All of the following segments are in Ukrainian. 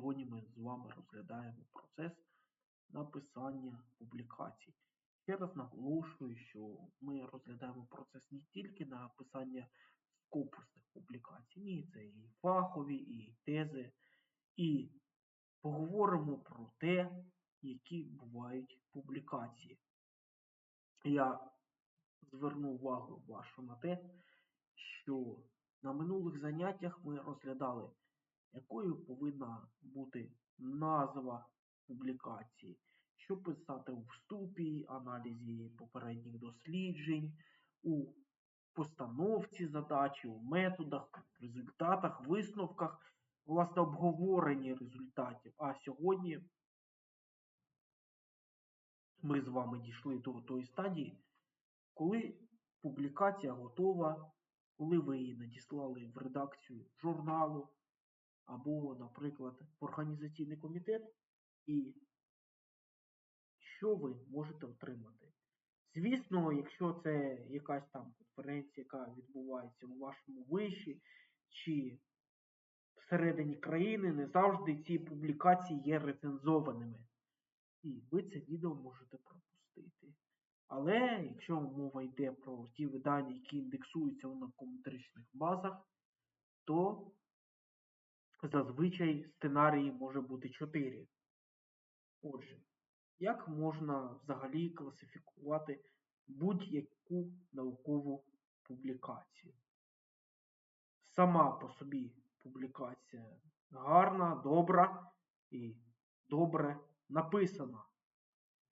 сьогодні ми з вами розглядаємо процес написання публікацій. Ще раз наголошую, що ми розглядаємо процес не тільки написання скопусних публікацій, ні, це і фахові, і тези, і поговоримо про те, які бувають публікації. Я зверну увагу вашу на те, що на минулих заняттях ми розглядали, якою повинна бути назва публікації, що писати у вступі, аналізі попередніх досліджень, у постановці задачі, у методах, результатах, висновках, власне, обговоренні результатів. А сьогодні ми з вами дійшли до тої стадії, коли публікація готова, коли ви її надіслали в редакцію журналу або, наприклад, організаційний комітет, і що ви можете отримати. Звісно, якщо це якась там конференція, яка відбувається у вашому виші чи всередині країни, не завжди ці публікації є рецензованими. І ви це відео можете пропустити. Але якщо мова йде про ті видання, які індексуються в наукометричних базах, то зазвичай сценарії може бути 4. Отже, як можна взагалі класифікувати будь-яку наукову публікацію? Сама по собі публікація гарна, добра і добре написана.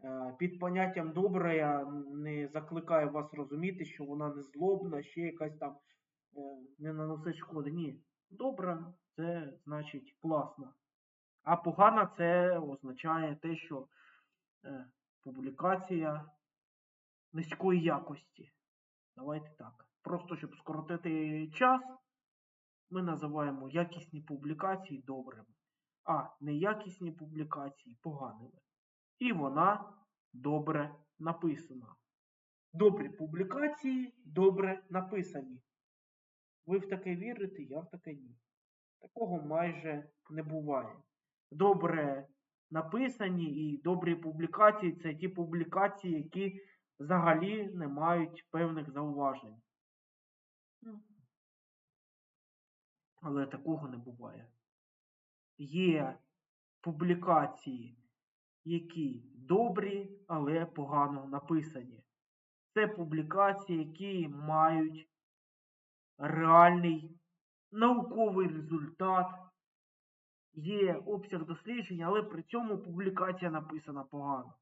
Е, під поняттям добре я не закликаю вас розуміти, що вона не злобна, ще якась там е, не наносить шкоди. Ні. Добра це значить класна. А погана це означає те, що е, публікація низької якості. Давайте так. Просто щоб скоротити час, ми називаємо якісні публікації добрими, а неякісні публікації поганими. І вона добре написана. Добрі публікації добре написані. Ви в таке вірите, я в таке ні. Такого майже не буває. Добре написані і добрі публікації це ті публікації, які взагалі не мають певних зауважень. Але такого не буває. Є публікації, які добрі, але погано написані. Це публікації, які мають реальний науковий результат, є обсяг досліджень, але при цьому публікація написана погано.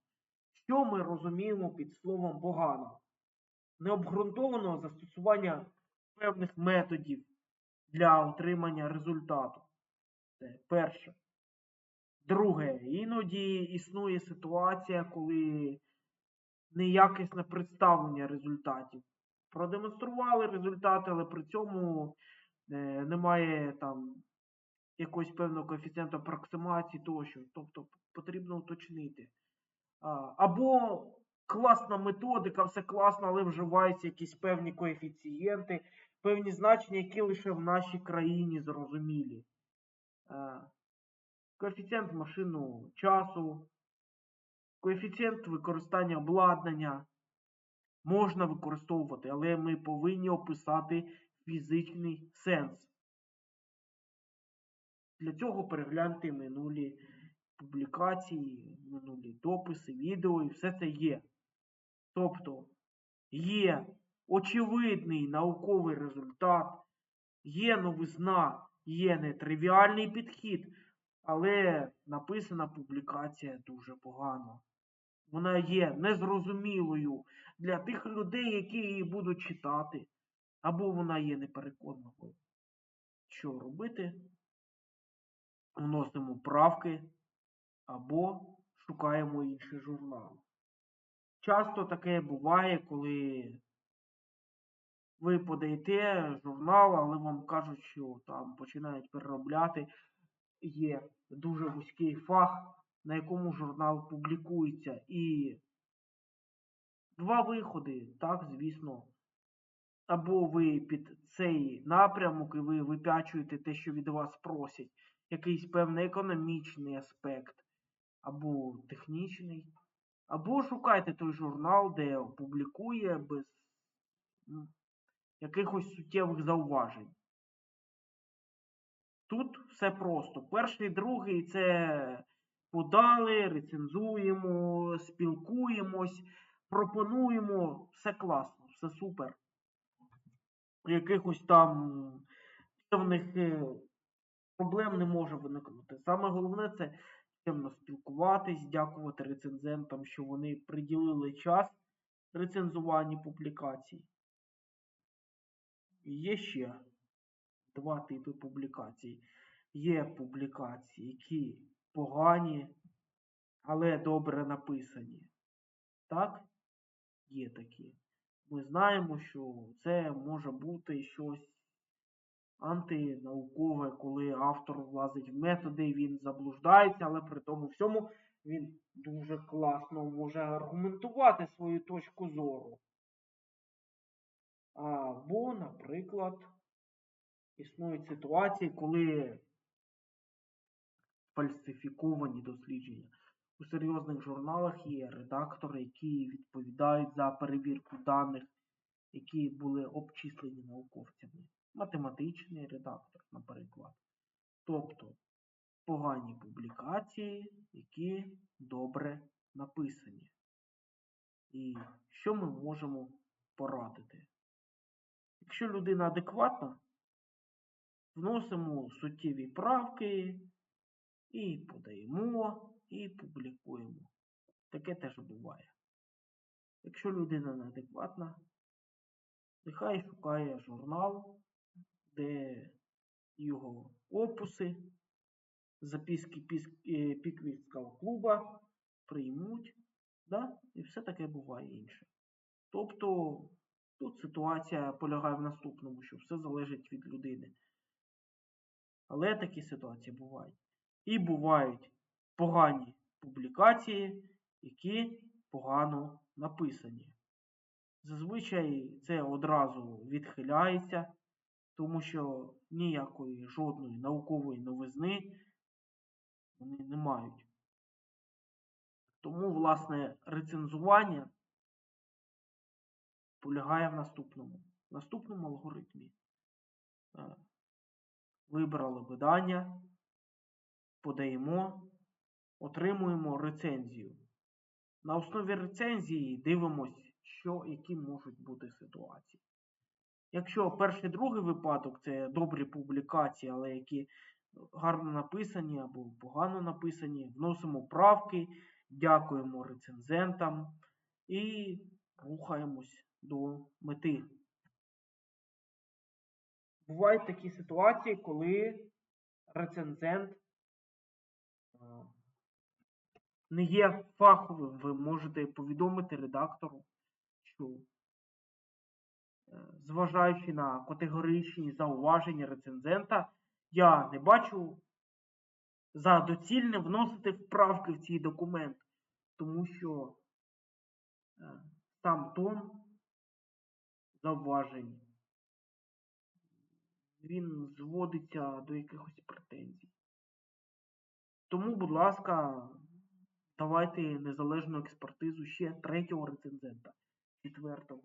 Що ми розуміємо під словом погано? Необґрунтованого застосування певних методів для отримання результату. Це перше. Друге, іноді існує ситуація, коли неякісне представлення результатів. Продемонстрували результати, але при цьому е, немає там якогось певного коефіцієнту апроксимації тощо. Тобто потрібно уточнити. Або класна методика, все класно, але вживаються якісь певні коефіцієнти, певні значення, які лише в нашій країні зрозумілі. А, коефіцієнт машинного часу, коефіцієнт використання обладнання можна використовувати, але ми повинні описати фізичний сенс. Для цього перегляньте минулі публікації, минулі дописи, відео і все це є. Тобто є очевидний науковий результат, є новизна, є нетривіальний підхід, але написана публікація дуже погано. Вона є незрозумілою для тих людей, які її будуть читати, або вона є непереконливою. Що робити? Вносимо правки або шукаємо інший журнал. Часто таке буває, коли ви подаєте журнал, але вам кажуть, що там починають переробляти, є дуже вузький фах, на якому журнал публікується. І два виходи, так, звісно. Або ви під цей напрямок і ви випячуєте те, що від вас просять, якийсь певний економічний аспект, або технічний, або шукайте той журнал, де публікує без якихось суттєвих зауважень. Тут все просто. Перший, другий це подали, рецензуємо, спілкуємось, пропонуємо, все класно, все супер. Якихось там певних е, проблем не може виникнути. Саме головне це чемно спілкуватись, дякувати рецензентам, що вони приділили час рецензуванню публікацій. Є ще два типи публікацій. Є публікації, які погані, але добре написані. Так? Є такі. Ми знаємо, що це може бути щось антинаукове, коли автор влазить в методи, він заблуждається, але при тому всьому він дуже класно може аргументувати свою точку зору. Або, наприклад, існують ситуації, коли фальсифіковані дослідження. У серйозних журналах є редактори, які відповідають за перевірку даних, які були обчислені науковцями. Математичний редактор, наприклад. Тобто погані публікації, які добре написані. І що ми можемо порадити? Якщо людина адекватна, вносимо суттєві правки і подаємо, і публікуємо. Таке теж буває. Якщо людина неадекватна, нехай шукає журнал, де його опуси, записки е, Піквістського клуба приймуть, да? і все таке буває інше. Тобто тут ситуація полягає в наступному, що все залежить від людини. Але такі ситуації бувають. І бувають погані публікації, які погано написані. Зазвичай це одразу відхиляється, тому що ніякої жодної наукової новизни вони не мають. Тому, власне, рецензування полягає в наступному. В наступному алгоритмі. Е, вибрали видання, подаємо, отримуємо рецензію. На основі рецензії дивимось, що, які можуть бути ситуації. Якщо перший другий випадок це добрі публікації, але які гарно написані або погано написані, вносимо правки, дякуємо рецензентам і рухаємось до мети. Бувають такі ситуації, коли рецензент не є фаховим, ви можете повідомити редактору, що е, зважаючи на категоричні зауваження рецензента, я не бачу за доцільне вносити вправки в цей документ, тому що е, сам тон зауважень він зводиться до якихось претензій. Тому, будь ласка, давайте незалежну експертизу ще третього рецензента, четвертого.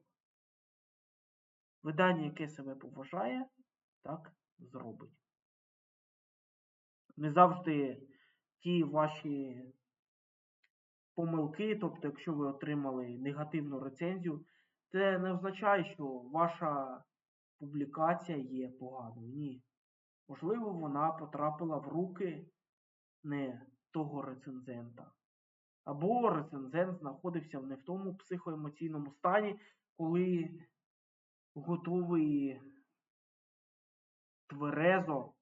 Видання, яке себе поважає, так зробить. Не завжди ті ваші помилки, тобто, якщо ви отримали негативну рецензію, це не означає, що ваша публікація є поганою. Ні. Можливо, вона потрапила в руки не того рецензента. Або рецензент знаходився не в тому психоемоційному стані, коли готовий тверезо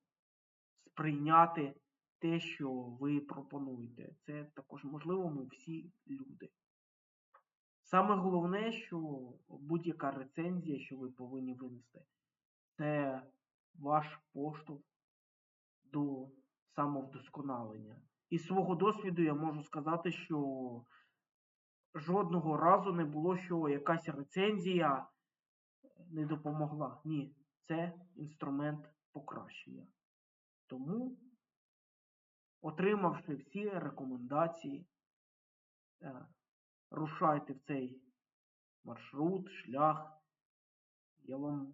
сприйняти те, що ви пропонуєте. Це також можливо ми всі люди. Саме головне, що будь-яка рецензія, що ви повинні винести, це ваш поштовх до самовдосконалення. Із свого досвіду я можу сказати, що жодного разу не було, що якась рецензія не допомогла. Ні, це інструмент покращення. Тому Отримавши всі рекомендації, е, рушайте в цей маршрут, шлях. Я вам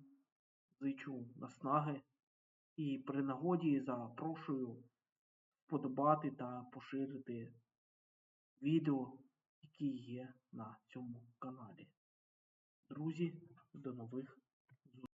зичу наснаги і при нагоді запрошую вподобати та поширити відео, які є на цьому каналі. Друзі, до нових